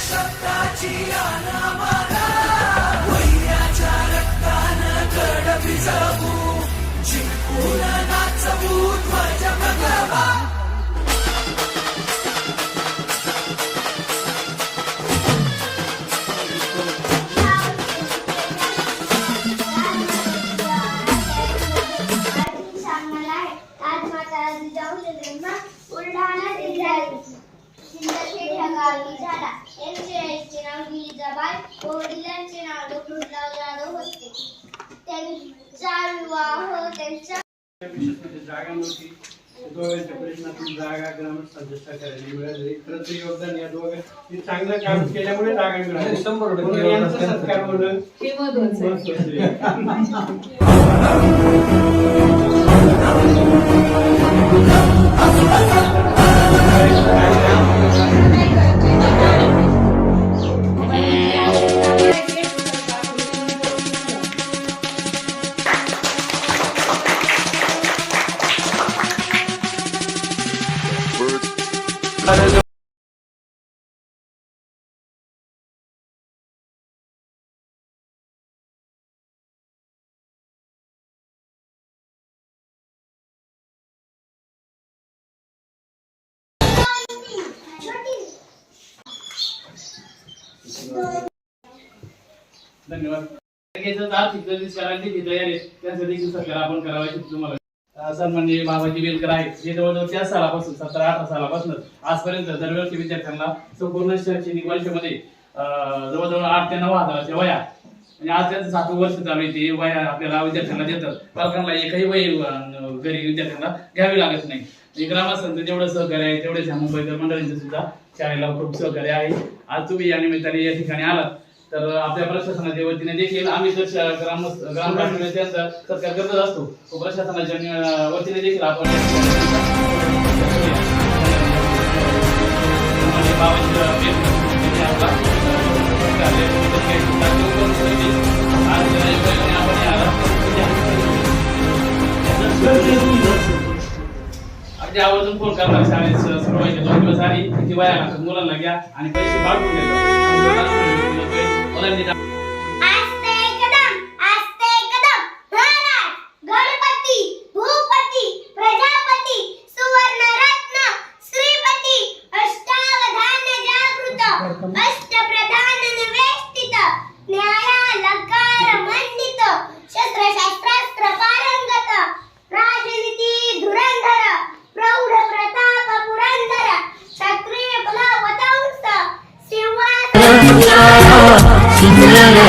सांगणार आहे जागा नव्हती. दोघांच्या जागा ग्रामस्थांच्या सहकार्याने मिळाली खरं तर योगदान या दोघांनी चांगलं काम केल्यामुळे जागा मिळाली शंभर टक्के म्हणून यांचा सत्कार होणं हे महत्वाचं धन्यवाद. त्याचं आर्थिक सर्व्हिस करायला तयार आहे त्यासाठी सरकार आपण करावायची तुम्हाला सन्माननीय म्हणजे बाबाजी बेलकर आहेत. जे जवळजवळ त्या सालापासून सतरा अठरा सालापासून आजपर्यंत दरवर्षी विद्यार्थ्यांना संपूर्ण शैक्षणिक वर्षामध्ये अं, जवळजवळ आठ ते नऊ हजाराच्या वया आणि आज त्यांचं सातवं वर्ष चालू आहे ते वया आपल्याला विद्यार्थ्यांना देतात. पालकांना एकही वय घरी विद्यार्थ्यांना घ्यावी लागत नाही. म्हणजे ग्रामस्थांचं जेवढं सहकार्य आहे तेवढेच ह्या मुंबईकर मंडळींचं सुद्धा शाळेला खूप सहकार्य आहे. आज तुम्ही या निमित्ताने या ठिकाणी आलात. तर आपल्या प्रशासनाच्या वतीने देखील आम्ही तर ग्रामस्थ ग्राम त्यांचा सत्कार करतच असतो. तो प्रशासनाच्या वतीने देखील आपण या- अगदी आवर्जून फोन करणार शाळेत स- दोन दिवस आधी किती वया मुलांना घ्या आणि पैसे पाठवून देतात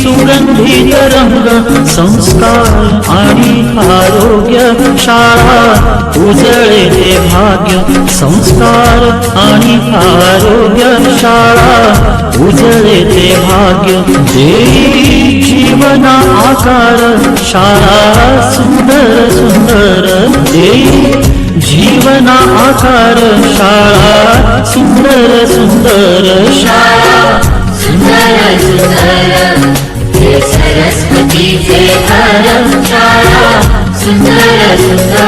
सुगंधित रंग संस्कार आणि आरोग्य शाळा उजळे ते भाग्य संस्कार आणि आरोग्य शाळा उजळे ते भाग्य देवी जीवना आकार शाळा सुंदर सुंदर देवी जीवना आकार शाळा सुंदर सुंदर शाळा सुंदर सुंदर. हे सरस्वतीचे